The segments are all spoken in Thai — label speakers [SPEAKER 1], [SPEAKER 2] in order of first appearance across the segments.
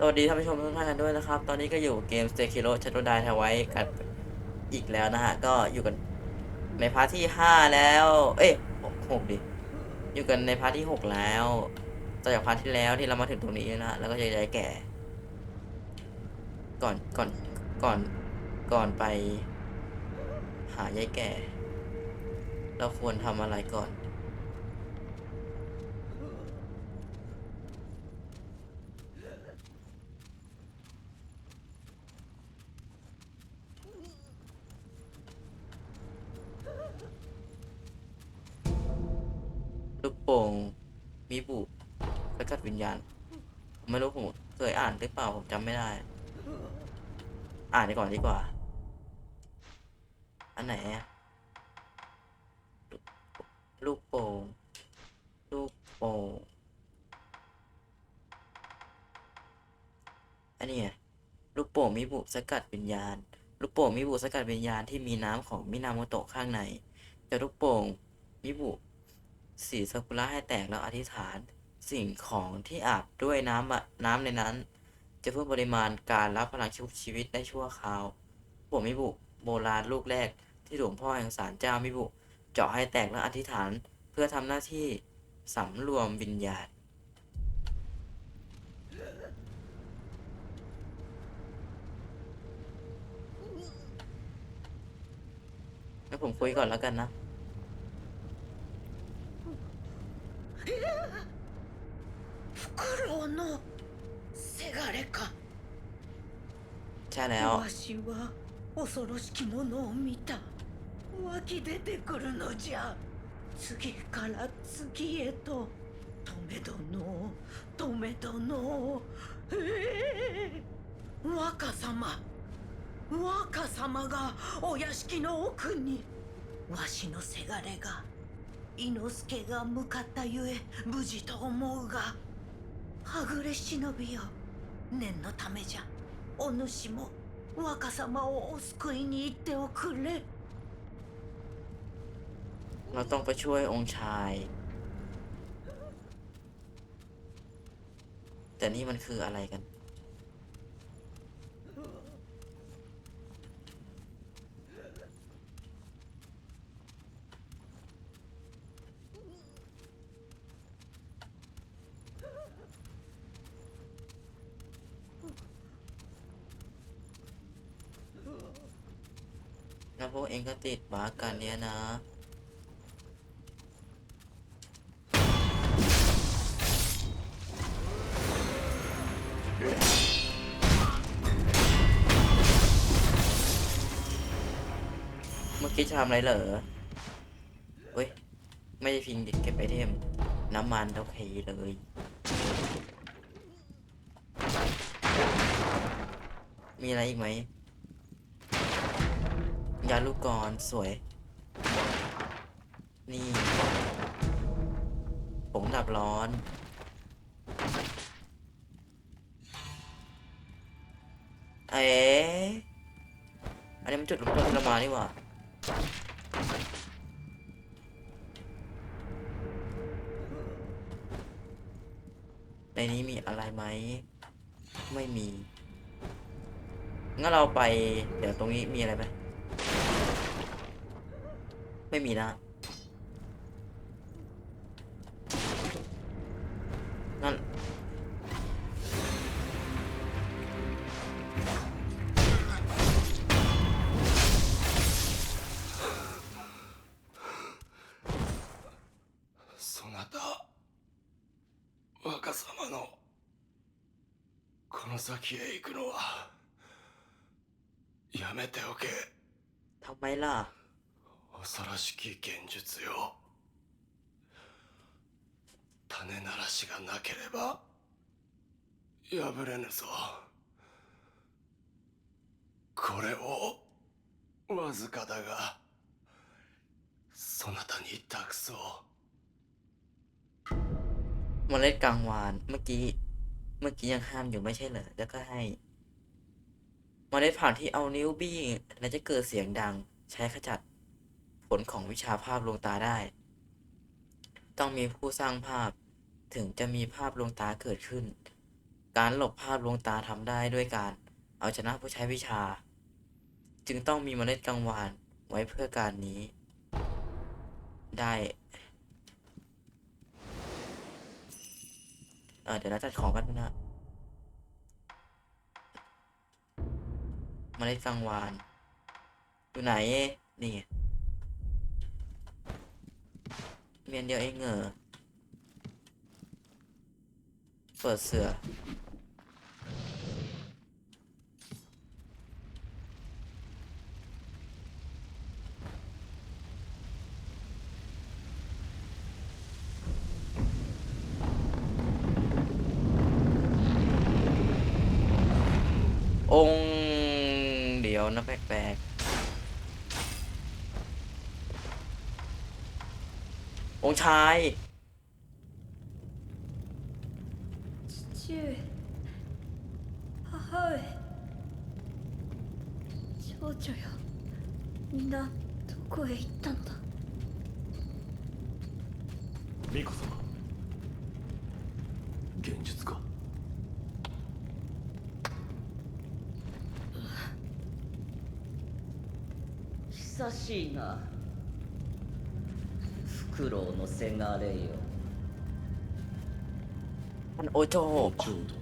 [SPEAKER 1] สวัสดีท่านผู้ชมทุกท่านกันด้วยนะครับ ตอนนี้ก็อยู่เกม s t a y k i r o Shadow Die ทไว้กันอีกแล้วนะฮะ ก็อยู่กันในพาร์ทที่ 5 แล้ว เอ้ยหกดิ อยู่กันในพาร์ทที่ 6 แล้วต่อจากพาร์ทที่แล้วที่เรามาถึงตรงนี้นะฮะ แล้วก็จะย้ายแก่ ก่อน ก่อน ก่อน ก่อนไป หายายแก่ เราควรทำอะไรก่อน มีบุสกัดวิญญาณผมไม่รู้ผมเคยอ่านหรือเปล่าผมจำไม่ได้ อ่านดีก่อนดีกว่า อันไหนลูกโป่งลูกโป่งอันนี้ลูกโป่งมิบุสกัดวิญญาณ ลูกโป่งมิบุสกัดวิญญาณที่มีน้ำของมินาโมโตะข้างในแต่ลูกโป่งมิบุ สีซากุระให้แตกแล้วอธิษฐาน สิ่งของที่อาบด้วยน้ำน้ำในนั้น จะเพิ่มปริมาณการรับพลังชุบชีวิตได้ชั่วคราวผมมิบุโบราณลูกแรกที่หลวงพ่อแห่งศาลเจ้ามิบุ เจาะให้แตกและอธิษฐาน เพื่อทำหน้าที่สำรวมวิญญาณแล้วผมคุยก่อนแล้วกันนะ
[SPEAKER 2] フクロウのせがれか。
[SPEAKER 1] じゃあねよ
[SPEAKER 2] わしは恐ろしきものを見た。湧き出てくるのじゃ。次から次へと。止めどの止め殿。ええ。ー、若様。若様がお屋敷の奥に。わしのせがれが。伊之助が向かったゆえ無事と思うが。はぐれ忍びよ念のためじゃお主も若様をお救いに行っておくれ
[SPEAKER 1] เราต้องไปช่วยองค์ชาย แต่นี่มันคืออะไรกัน ติดบาร์กันเนี้ยนะเมื่อกี้ทำอะไรเหรอเว้ย ไม่ได้พิงดิเก็บไอเทม น้ำมันโอเคเลยมีอะไรอีกไหม ยาลูกกรอนสวย นี่ผงดับร้อน เอ๊อันนี้มันจุดลงต้นที่เรมานี่หว่าในนี้มีอะไรไหม ไม่มี งั้นเราไป เดี๋ยวตรงนี้มีอะไรไหม ไม่มีนะ งั้น
[SPEAKER 3] そなた若様のこの先へ行くのはやめておけ
[SPEAKER 1] ทำไมล่ะ
[SPEAKER 3] 恐ろしき現実よ種ならしがなければ破れぬぞこれをわずかだがそなたに託そう
[SPEAKER 1] เมล็ดกลางวาน เมื่อกี้ เมื่อกี้ยังห้ามอยู่ไม่ใช่เหรอ แล้วก็ให้ เมล็ดผ่านที่เอานิ้วบี้ และจะเกิดเสียงดัง ใช้ขจัด ผลของวิชาภาพลวงตาได้ ต้องมีผู้สร้างภาพถึงจะมีภาพลวงตาเกิดขึ้น การหลบภาพลวงตาทำได้ด้วยการเอาชนะผู้ใช้วิชา จึงต้องมีเมล็ดกังวานไว้เพื่อการนี้ ได้เเดี๋ยวเราจัดของกันนะเมล็ดกังวานอยู่ไหนนี่ เมียนเดียวเองเหรอเปิดเสือองค์เดี๋ยวนะแปลกๆ องค์ชาย
[SPEAKER 2] 父上母上少女よみんなどこへ行ったのだ
[SPEAKER 3] 巫女様
[SPEAKER 1] Senare io.
[SPEAKER 3] ちょうど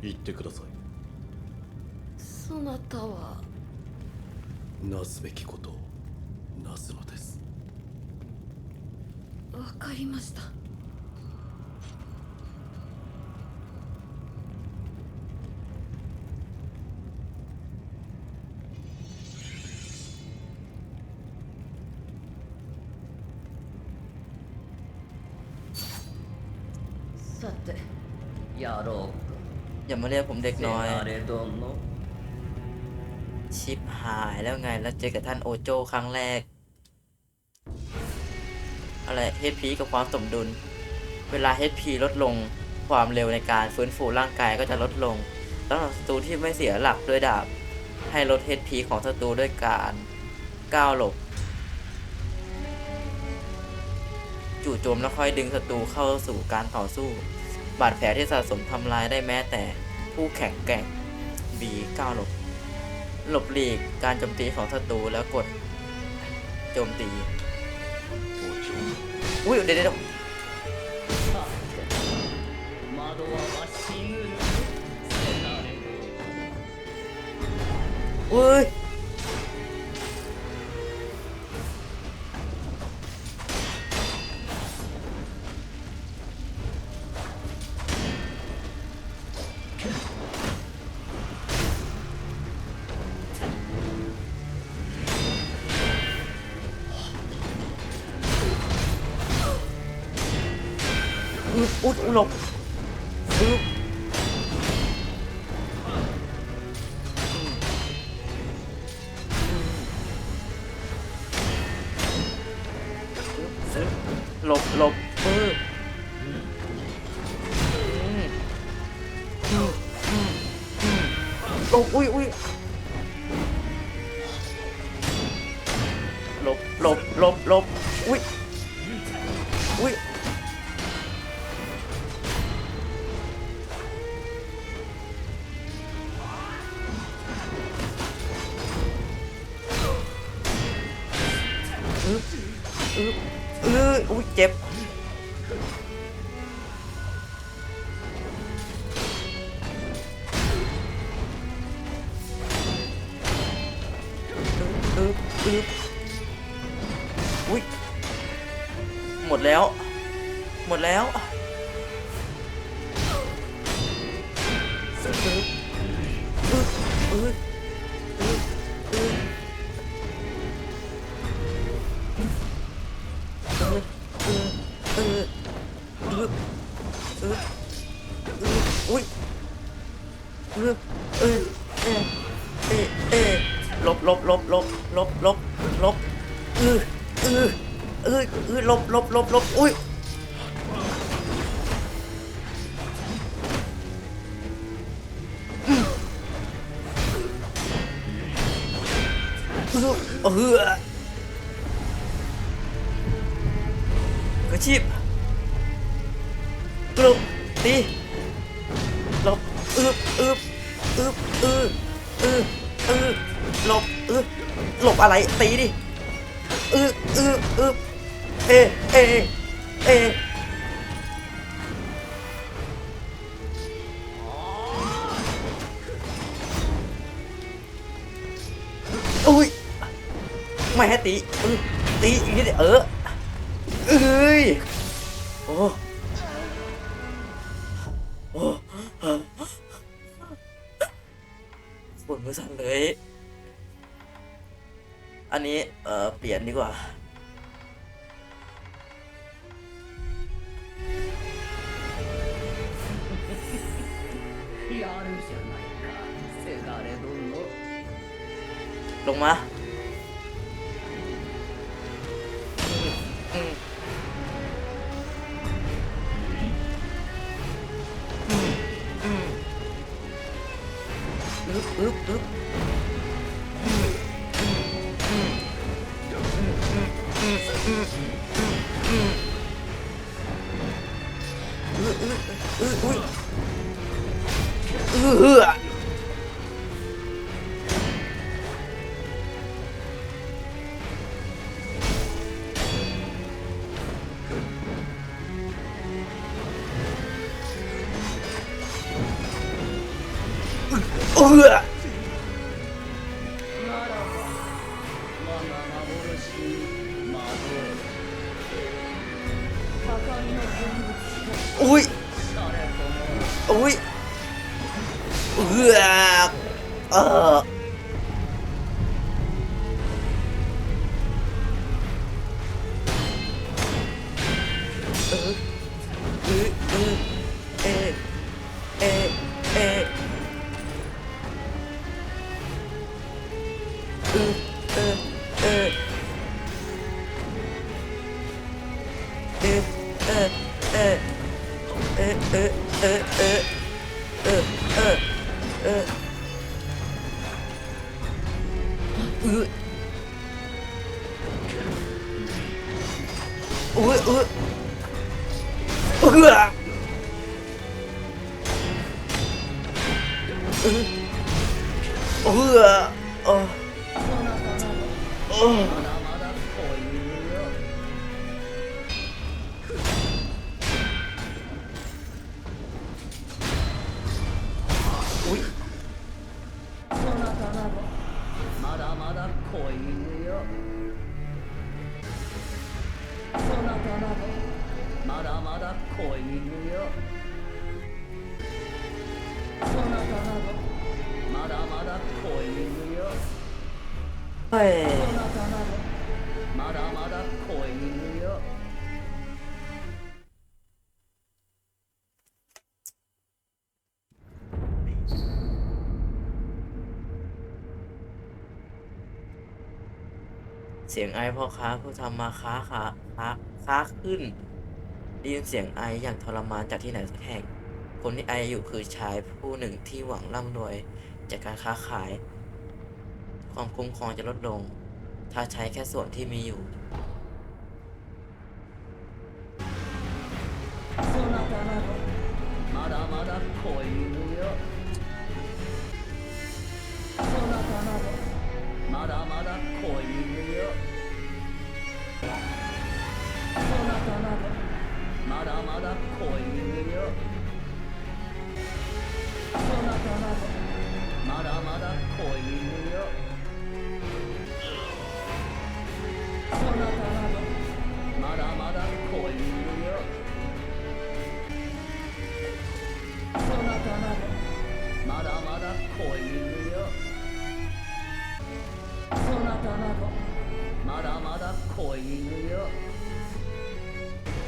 [SPEAKER 3] 言ってください。
[SPEAKER 2] そなたは。
[SPEAKER 3] なすべきことをなすのです。
[SPEAKER 2] わかりました。
[SPEAKER 1] มาเรียกผมเด็กน้อย
[SPEAKER 4] เดตัวนก
[SPEAKER 1] ชิปหายแล้วไงแล้วเจอกับท่านโอโจครั้งแรก อะไรเฮดพีกับความสมดุล เวลาเฮดพีลดลงความเร็วในการฟื้นฟูร่างกายก็จะลดลงต้หรับศัตรูที่ไม่เสียหลักด้วยดาบ ให้ลดเฮดพีของศัตรูด้วยการก้าวหลบจู่โจมแล้วค่อยดึงศัตรูเข้าสู่การต่อสู้ บาดแผลที่สะสมทำลายได้แม้แต่ ผู้แข็งแกร่ง B9 หลบ หลบหลีกการโจมตีของศัตรูแล้วกดโจมตี อุ้ยเดี๋ยวเดี๋ยวอุ้ย 我 หมดแล้ว หมดแล้วอึ๊บอึ๊บอึ๊บอึ๊บอึ๊ิหลบอึบอึบอึบอึบอึบอึหลบอึบหลบอะไรตีดิอึบอึบอึบเอเอเออุ้ยไม่ให้ตีตีอีกนิดเออเอ้ยโอ้ ลี่ยนดีกว่า ลงมา โอ้ยโอ้ยเอืเออ เอือเอือ เสี
[SPEAKER 4] ยงไอพ่อค้าผู้ทำมาค้าค้าค้าค้าขึ้นได้ยินเสียงไออย่างทรมานจากที่ไหนสักแห่ง คนที่ไออยู่คือชายผู้หนึ่งที่หวังร่ำรวยจากการค้าขาย ความคุ้มครองจะลดลง ถ้าใช้แค่ส่วนที่มีอยู่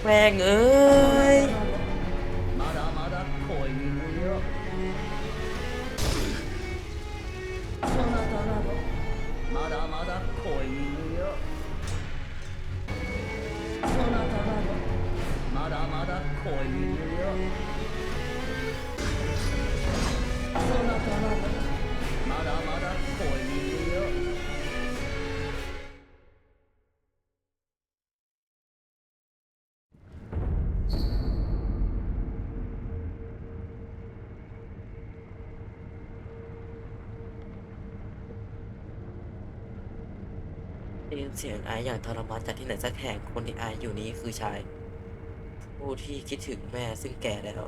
[SPEAKER 4] แม่งเอ้
[SPEAKER 1] ได้ยินเสียงไออย่างทรมานจากที่ไหนสักแห่งคนที่ไออยู่นี้คือชาย ผู้ที่คิดถึงแม่ซึ่งแก่แล้ว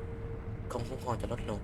[SPEAKER 1] คงคุ้มครองจะลดลง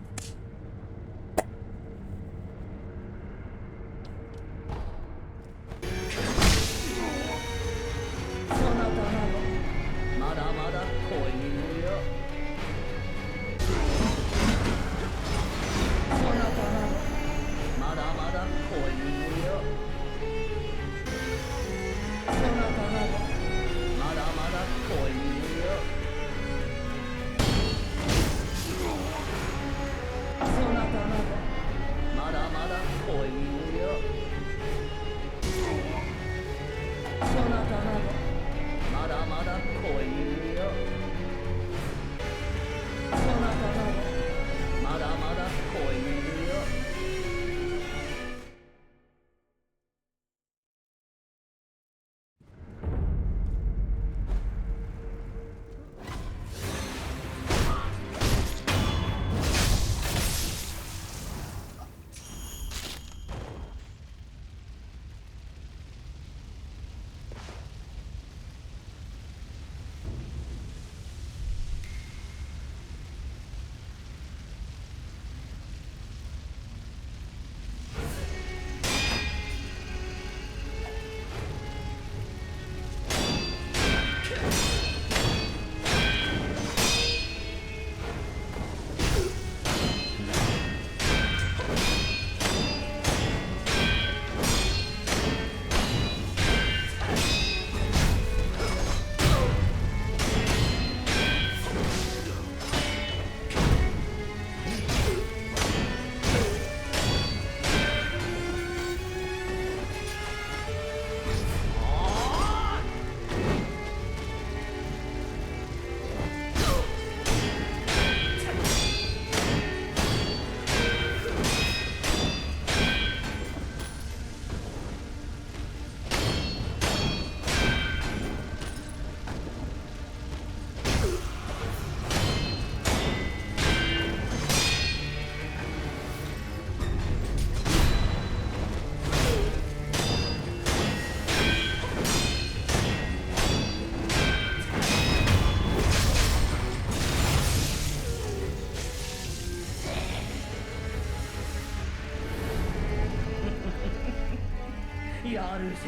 [SPEAKER 4] や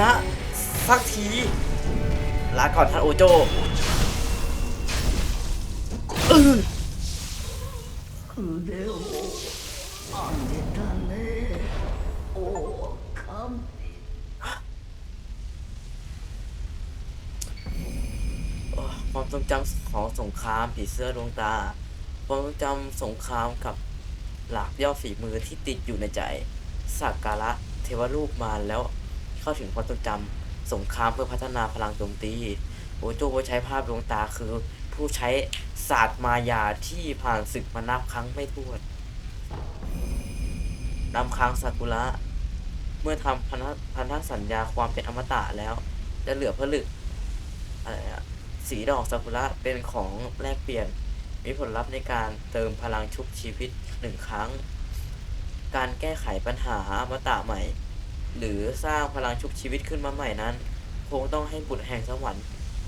[SPEAKER 1] นะ สักที ลาก่อนท่านโอโจเความทรงจำของสงครามผีเสื้อดวงตา ความทรงจำสงครามกับหลากย่อฝีมือที่ติดอยู่ในใจสักการะเทวรูปมาแล้ว เข้าถึงความทรงจำสงครามเพื่อพัฒนาพลังโจมตีโอโจผู้ใช้ภาพดวงตาคือ ผู้ใช้ศาสตร์มายาที่ผ่านศึกมานับครั้งไม่ถ้วนนำค้างซากุระ เมื่อทำพันธพันธสัญญาความเป็นอมตะแล้ว จะเหลือผลึกอะไรอะสีดอกซากุระเป็นของแลกเปลี่ยน มีผลลัพธ์ในการเติมพลังชุบชีวิตหนึ่งครั้ง การแก้ไขปัญหาอมตะใหม่ หรือสร้างพลังชุบชีวิตขึ้นมาใหม่นั้น คงต้องให้บุตรแห่งสวรรค์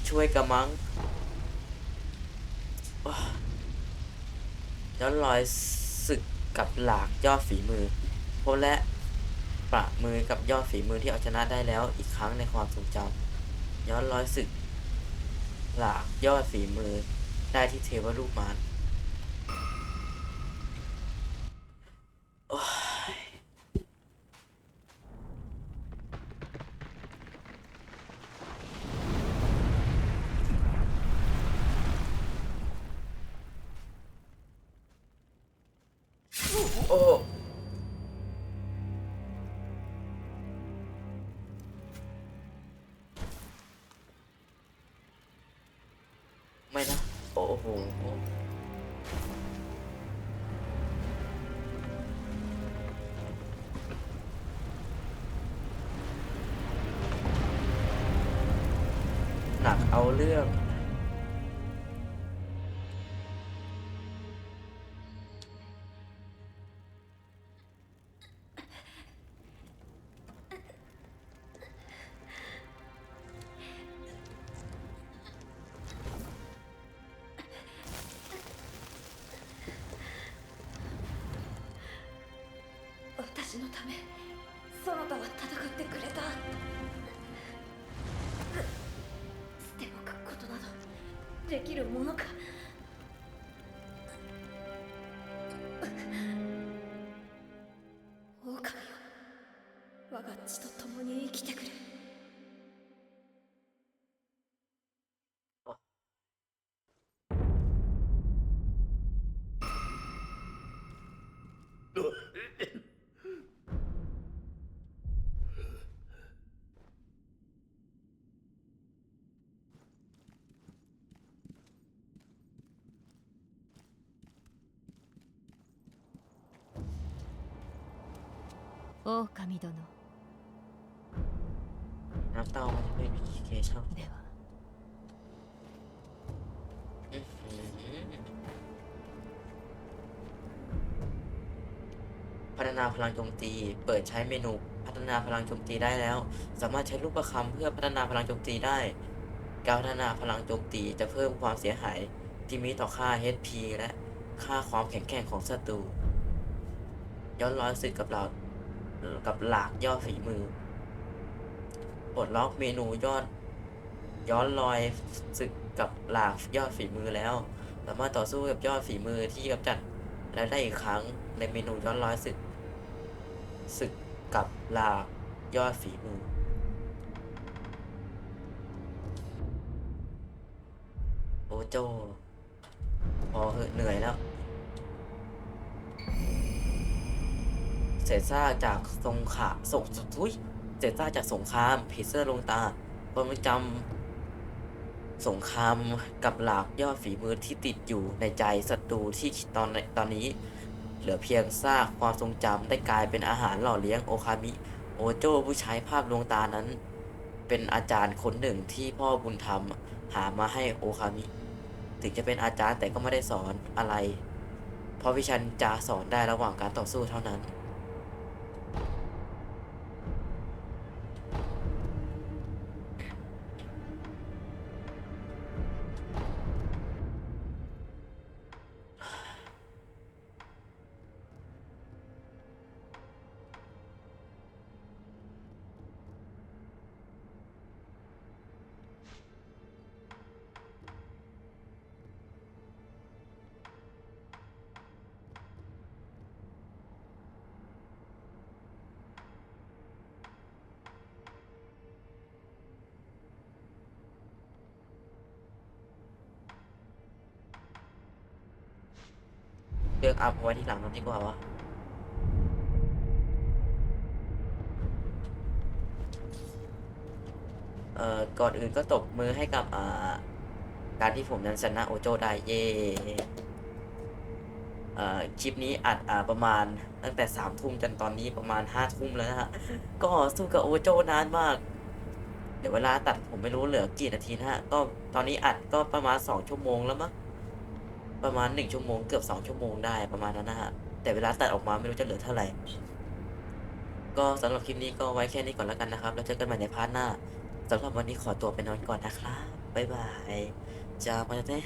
[SPEAKER 1] ช่วยกระมังว้าย้อนรอยศึกกับหลากยอดฝีมือพบและประมือกับยอดฝีมือที่เอาชนะได้แล้วอีกครั้งในความทรงจำย้อนรอยศึก หลากยอดฝีมือได้ที่เทวรูปมาร
[SPEAKER 2] のためそなたは戦ってくれた。捨ておくことなどできるものか。狼
[SPEAKER 5] 殿
[SPEAKER 1] น้ำเต้ามันจะไม่มีเคชั่น
[SPEAKER 5] では
[SPEAKER 1] อื้อหือพัฒนาพลังโจมตี เปิดใช้เมนูพัฒนาพลังโจมตีได้แล้ว สามารถใช้รูปประคำเพื่อพัฒนาพลังโจมตีได้ การพัฒนาพลังโจมตีจะเพิ่มความเสียหายที่มีต่อค่า HP และค่าความแข็งแกร่งของศัตรู ย้อนรอยศึกกับเรา กับหลากยอดฝีมือ ปลดล็อกเมนูยอด ย้อนรอยศึกกับหลากยอดฝีมือแล้ว สามารถต่อสู้กับยอดฝีมือที่กำจัดแล้วได้อีกครั้งในเมนูย้อนรอยศึกศึกกับหลากยอดฝีมือโอโจพอเหอะเหนื่อยแล้ว เศษซากจากสงขาสงทุยเศษซากจากสงครามผีเสื้อลงตาความจำสงครามกับหลากยอดฝีมือที่ติดอยู่ในใจศัตรูที่ตอนตอนนี้ เหลือเพียงซากความทรงจำได้กลายเป็นอาหารหล่อเลี้ยงโอคามิ โอโจผู้ใช้ภาพลวงตานั้น เป็นอาจารย์คนหนึ่งที่พ่อบุญธรรมหามาให้โอคามิ ถึงจะเป็นอาจารย์แต่ก็ไม่ได้สอนอะไร เพราะวิชันจะสอนได้ระหว่างการต่อสู้เท่านั้น เองอัพเอาไว้ที่หลังกันดีกว่าวะเอ่อก่อนอื่นก็ตบมือให้กับอ่าการที่ผมนั้นชนะโอโจได้เย่เอ่อคลิปนี้อัดอ่าประมาณตั้งแต่สามทุ่มจนตอนนี้ประมาณห้าทุ่มแล้วนะฮะ ก็สู้กับโอโจนานมาก เดี๋ยวเวลาตัดผมไม่รู้เหลือกี่นาทีนะฮะ ก็ตอนนี้อัดก็ประมาณสองชั่วโมงแล้วมั้ง ประมาณหนึ่งชั่วโมงเกือบสองชั่วโมงได้ประมาณนั้นนะฮะ แต่เวลาตัดออกมาไม่รู้จะเหลือเท่าไหร่ ก็สำหรับคลิปนี้ก็ไว้แค่นี้ก่อนแล้วกันนะครับ แล้วเจอกันใหม่ในพาร์ทหน้าสำหรับวันนี้ขอตัวไปนอนก่อนนะครับบ๊ายบายจ้ามาเต้